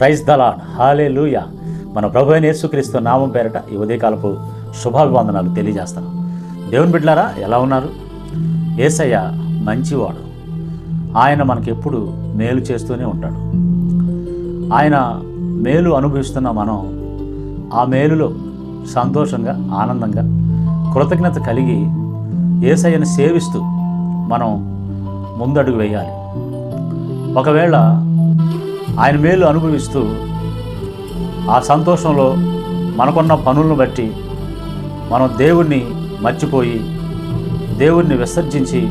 Praise the Lord హాలే లూయ మన ప్రభు అయిన యేసుక్రీస్తు నామం పేరట ఈ ఉదయకాలపు శుభాభివందనాలు తెలియజేస్తాను. దేవుని బిడ్డలారా ఎలా ఉన్నారు? ఏసయ్య మంచివాడు. ఆయన మనకెప్పుడు మేలు చేస్తూనే ఉంటాడు. ఆయన మేలు అనుభవిస్తున్న మనం ఆ మేలులో సంతోషంగా ఆనందంగా కృతజ్ఞత కలిగి ఏసయ్యను సేవిస్తూ మనం ముందడుగు వేయాలి. ఒకవేళ ఆయన మేలు అనుభవిస్తూ ఆ సంతోషంలో మనకున్న పనులను బట్టి మనం దేవుణ్ణి మర్చిపోయి దేవుణ్ణి విసర్జించి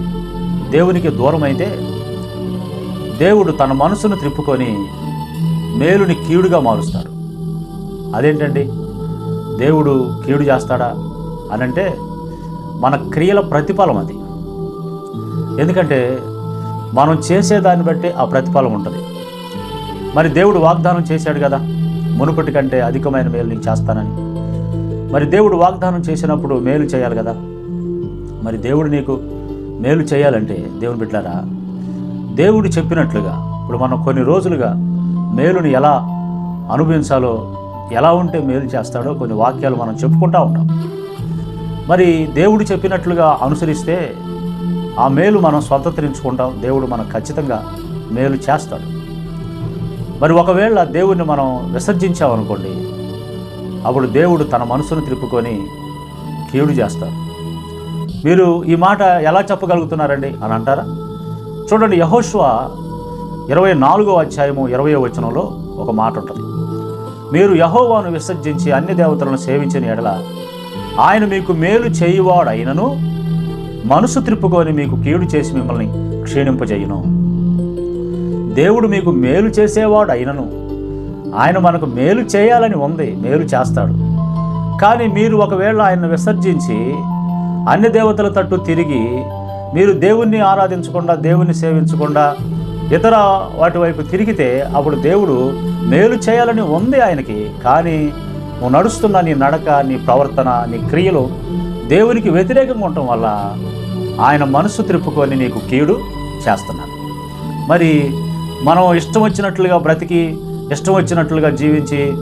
దేవునికి దూరమైతే దేవుడు తన మనసును త్రిప్పుకొని మేలుని కీడుగా మారుస్తాడు. అదేంటండి? దేవుడు కీడు చేస్తాడా అనంటే మన క్రియల ప్రతిఫలం అది. ఎందుకంటే మనం చేసేదాన్ని బట్టి ఆ ప్రతిఫలం ఉంటుంది. మరి దేవుడు వాగ్దానం చేశాడు కదా? మునుపటి కంటే అధికమైన మేలు నీకు చేస్తానని. మరి దేవుడు వాగ్దానం చేసినప్పుడు మేలు చేయాలి కదా? మరి దేవుడు నీకు మేలు చేయాలంటే దేవుని బిడ్డారా దేవుడు చెప్పినట్లుగా ఇప్పుడు మనం కొన్ని రోజులుగా మేలుని ఎలా అనుభవించాలో ఎలా ఉంటే మేలు చేస్తాడో కొన్ని వాక్యాలు మనం చెప్పుకుంటా ఉంటాం మరి దేవుడు చెప్పినట్లుగా అనుసరిస్తే ఆ మేలు మనం స్వతంత్రించుకుంటాం దేవుడు మనకు ఖచ్చితంగా మేలు చేస్తాడు. మరి ఒకవేళ దేవుణ్ణి మనం విసర్జించామనుకోండి అప్పుడు దేవుడు తన మనసును త్రిప్పుకొని కీడు చేస్తారు. మీరు ఈ మాట ఎలా చెప్పగలుగుతున్నారండి అని అంటారా? చూడండి యహోష్వ ఇరవై నాలుగో అధ్యాయము ఇరవై వచనంలో ఒక మాట ఉంటుంది. మీరు యహోవాను విసర్జించి అన్ని దేవతలను సేవించిన ఎడల ఆయన మీకు మేలు చేయువాడు అయినను మనసు త్రిప్పుకొని మీకు కీడు చేసి మిమ్మల్ని క్షీణింపజేయను. దేవుడు మీకు మేలు చేసేవాడు అయినను. ఆయన మనకు మేలు చేయాలని ఉంది మేలు చేస్తాడు. కానీ మీరు ఒకవేళ ఆయన విసర్జించి అన్ని దేవతల తట్టు తిరిగి మీరు దేవుణ్ణి ఆరాధించకుండా దేవుణ్ణి సేవించకుండా ఇతర వాటి వైపు తిరిగితే అప్పుడు దేవుడు మేలు చేయాలని ఉంది ఆయనకి. కానీ నువ్వు నడుస్తున్న నీ నడక నీ ప్రవర్తన నీ క్రియలు దేవునికి వ్యతిరేకంగా ఉండటం వల్ల ఆయన మనసు త్రిప్పుకొని నీకు కీడు చేస్తున్నాను మరి మనం ఇష్టం వచ్చినట్లుగా బ్రతికి ఇష్టం వచ్చినట్లుగా జీవించి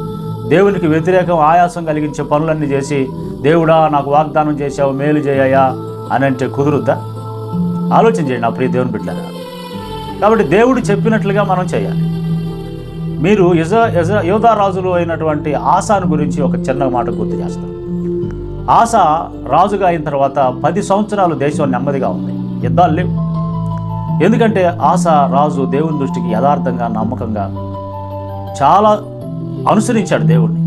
దేవునికి వ్యతిరేకం ఆయాసం కలిగించే పనులన్నీ చేసి దేవుడా నాకు వాగ్దానం చేసావు మేలు చేయాయా అని అంటే కుదురుద్దా? ఆలోచన చేయండి నా ప్రియ దేవుని బిడ్డలారా. కాబట్టి దేవుడు చెప్పినట్లుగా మనం చేయాలి. మీరు యజ యజ యోధారాజులు అయినటువంటి ఆశాను గురించి ఒక చిన్న మాట గుర్తు చేస్తాను. ఆశ రాజుగా అయిన తర్వాత పది సంవత్సరాలు దేశం నెమ్మదిగా ఉంది. యుద్ధాలు లేవు. ఎందుకంటే ఆశ రాజు దేవుని దృష్టికి యథార్థంగా నమ్మకంగా చాలా అనుసరించాడు దేవుణ్ణి.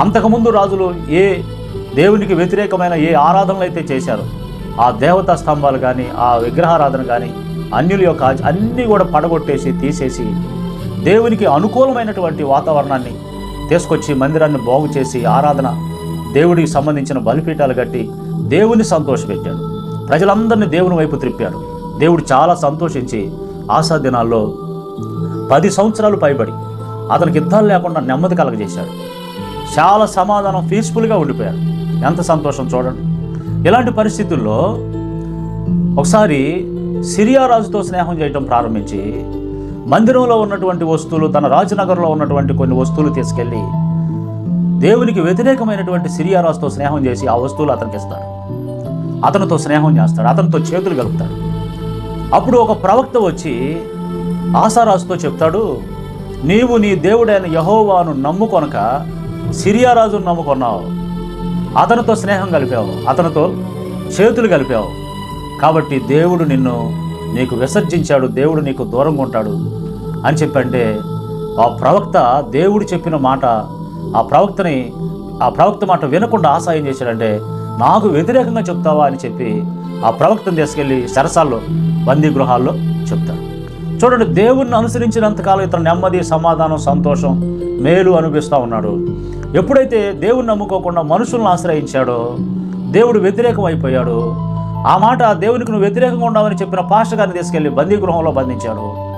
అంతకుముందు రాజులు ఏ దేవునికి వ్యతిరేకమైన ఏ ఆరాధనలు అయితే చేశారో ఆ దేవతా స్తంభాలు కానీ ఆ విగ్రహారాధన కానీ అన్యుల యొక్క అన్నీ కూడా పడగొట్టేసి తీసేసి దేవునికి అనుకూలమైనటువంటి వాతావరణాన్ని తీసుకొచ్చి మందిరాన్ని బాగు చేసి ఆరాధన దేవుడికి సంబంధించిన బలిపీఠాలు కట్టి దేవుని సంతోషపెట్టాడు. ప్రజలందరినీ దేవుని వైపు త్రిప్పాడు. దేవుడు చాలా సంతోషించి ఆశా దినాల్లో పది సంవత్సరాలు పైబడి అతనికి యుద్ధాలు లేకుండా నెమ్మది కలగజేశాడు. చాలా సమాధానం పీస్ఫుల్గా ఉండిపోయాడు ఎంత సంతోషం చూడండి. ఇలాంటి పరిస్థితుల్లో ఒకసారి సిరియా రాజుతో స్నేహం చేయటం ప్రారంభించి మందిరంలో ఉన్నటువంటి వస్తువులు తన రాజనగర్లో ఉన్నటువంటి కొన్ని వస్తువులు తీసుకెళ్ళి దేవునికి వ్యతిరేకమైనటువంటి సిరియా రాజుతో స్నేహం చేసి ఆ వస్తువులు అతనికి ఇస్తాడు. అతనితో స్నేహం చేస్తాడు. అతనితో చేతులు కలుపుతాడు. అప్పుడు ఒక ప్రవక్త వచ్చి ఆశారాజుతో చెప్తాడు నీవు నీ దేవుడైన యహోవాను నమ్ముకొనక సిరియారాజును నమ్ముకున్నావు. అతనితో స్నేహం కలిపావు అతనితో చేతులు కలిపావు. కాబట్టి దేవుడు నిన్ను నీకు విసర్జించాడు దేవుడు నీకు దూరంగా ఉంటాడు అని చెప్పంటే ఆ ప్రవక్త దేవుడు చెప్పిన మాట ఆ ప్రవక్తని ఆ ప్రవక్త మాట వినకుండా ఆశయం చేశాడంటే నాకు వ్యతిరేకంగా చెప్తావా? అని చెప్పి ఆ ప్రవక్తను తీసుకెళ్ళి సరసాల్లో బందీ గృహాల్లో చెప్తాడు. చూడండి దేవుణ్ణి అనుసరించినంతకాలం ఇతను నెమ్మది సమాధానం సంతోషం మేలు అనిపిస్తూ ఉన్నాడు. ఎప్పుడైతే దేవుణ్ణి నమ్ముకోకుండా మనుషులను ఆశ్రయించాడో దేవుడు వ్యతిరేకం అయిపోయాడు. ఆ మాట దేవునికి నువ్వు వ్యతిరేకంగా ఉండవని చెప్పిన పాస్టర్ గారిని తీసుకెళ్ళి బందీ గృహంలో బంధించాడు.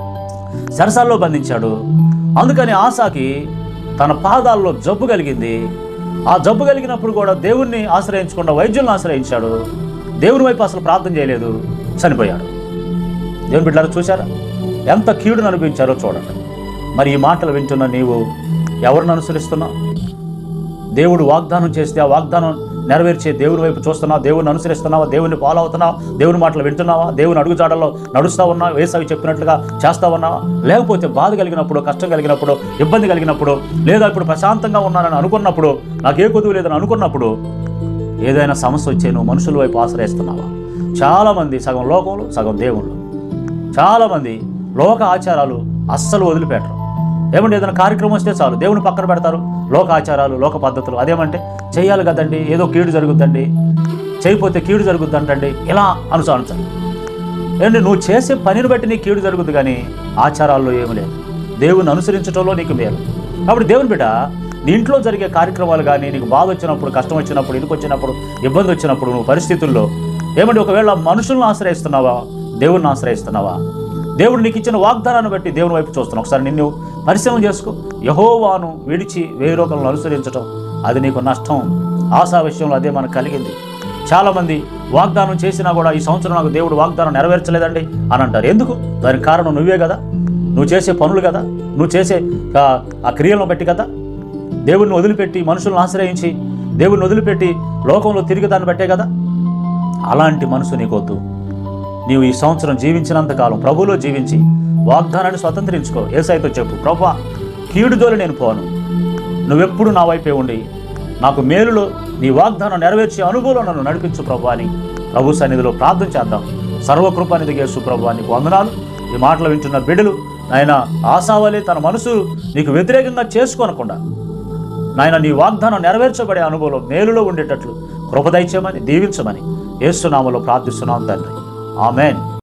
సరసాల్లో బంధించాడు. అందుకని ఆశాకి తన పాదాల్లో జబ్బు కలిగింది. ఆ జబ్బు కలిగినప్పుడు కూడా దేవుణ్ణి ఆశ్రయించకుండా వైద్యులను ఆశ్రయించాడు. దేవుని వైపు అసలు ప్రార్థన చేయలేదు. చనిపోయాడు. దేవుని బిడ్డలు చూశారా? ఎంత కీడును అనిపించారో చూడండి. మరి ఈ మాటలు వింటున్న నీవు ఎవరిని అనుసరిస్తున్నావు? దేవుడు వాగ్దానం చేస్తే ఆ వాగ్దానం నెరవేర్చే దేవుని వైపు చూస్తున్నావా? దేవుని అనుసరిస్తున్నావా? దేవుని ఫాలో అవుతున్నావా? దేవుని మాటలు వింటున్నావా? దేవుని అడుగుజాడల్లో నడుస్తా ఉన్నావా? వేసవి చెప్పినట్లుగా చేస్తా ఉన్నావా? లేకపోతే బాధ కలిగినప్పుడు కష్టం కలిగినప్పుడు ఇబ్బంది కలిగినప్పుడు లేదా ఇప్పుడు ప్రశాంతంగా ఉన్నానని అనుకున్నప్పుడు నాకు ఏ కొదువు లేదని అనుకున్నప్పుడు ఏదైనా సమస్య వచ్చే నువ్వు మనుషుల వైపు ఆశ్రయిస్తున్నావా? చాలామంది సగం లోకంలో సగం దేవుళ్ళు. చాలామంది లోక ఆచారాలు అస్సలు వదిలిపెట్టరు. ఏమంటే ఏదైనా కార్యక్రమం వస్తే చాలు దేవుని పక్కన పెడతారు. లోక ఆచారాలు లోక పద్ధతులు అదేమంటే చేయాలి కదండి ఏదో కీడు జరుగుద్దండి చేయకపోతే కీడు జరుగుద్దంటండి ఇలా అనుసరించాలి ఏంటంటే నువ్వు చేసే పనిని బట్టి నీకు కీడు జరుగుద్ది కానీ ఆచారాల్లో ఏమి లేదు. దేవుని అనుసరించడంలో నీకు మేలు. కాబట్టి దేవుని బిడ్డ నీ ఇంట్లో జరిగే కార్యక్రమాలు కానీ నీకు బాధ వచ్చినప్పుడు కష్టం వచ్చినప్పుడు ఎందుకు వచ్చినప్పుడు ఇబ్బంది వచ్చినప్పుడు నువ్వు పరిస్థితుల్లో ఏమంటే ఒకవేళ మనుషులను ఆశ్రయిస్తున్నావా? దేవుడిని ఆశ్రయిస్తున్నావా? దేవుడు నీకు ఇచ్చిన వాగ్దానాన్ని బట్టి దేవుని వైపు చూస్తున్నావు. ఒకసారి నిన్ను పరిశ్రమ చేసుకో. యహోవాను విడిచి వేరొకలను అనుసరించడం అది నీకు నష్టం. ఆశా విషయంలో అదే మనకు కలిగింది. చాలామంది వాగ్దానం చేసినా కూడా ఈ సంవత్సరం నాకు దేవుడు వాగ్దానం నెరవేర్చలేదండి అని అంటారు. ఎందుకు? దానికి కారణం నువ్వే కదా. నువ్వు చేసే పనులు కదా. నువ్వు చేసే ఆ క్రియలను బట్టి కదా. దేవుడిని వదిలిపెట్టి మనుషులను ఆశ్రయించి దేవుడిని వదిలిపెట్టి లోకంలో తిరిగి దాన్ని బట్టే కదా? అలాంటి మనసు నీకొద్దు. నీవు ఈ సంవత్సరం జీవించినంతకాలం ప్రభువులో జీవించి వాగ్దానాన్ని స్వతంత్రించుకో. ఏసైతో చెప్పు ప్రభా కీడుదోలు నేను పోను. నువ్వెప్పుడు నా వైపే ఉండి నాకు మేలులో నీ వాగ్దానం నెరవేర్చే అనుభవం నన్ను నడిపించు ప్రభు అని ప్రభు సన్నిధిలో ప్రార్థన చేద్దాం. సర్వకృపానిధి యేసు ప్రభు నీకు వందనాలు. ఈ మాటలు వింటున్న బిడ్డలు ఆయన ఆశావలి తన మనసు నీకు వ్యతిరేకంగా చేసుకోనకుండా నాయన నీ వాగ్దానం నెరవేర్చబడే అనుభవం మేలులో ఉండేటట్లు కృపదైత్యమని దీవించమని ఏసునామలో ప్రార్థిస్తున్నాం తండ్రి. ఆమెన్.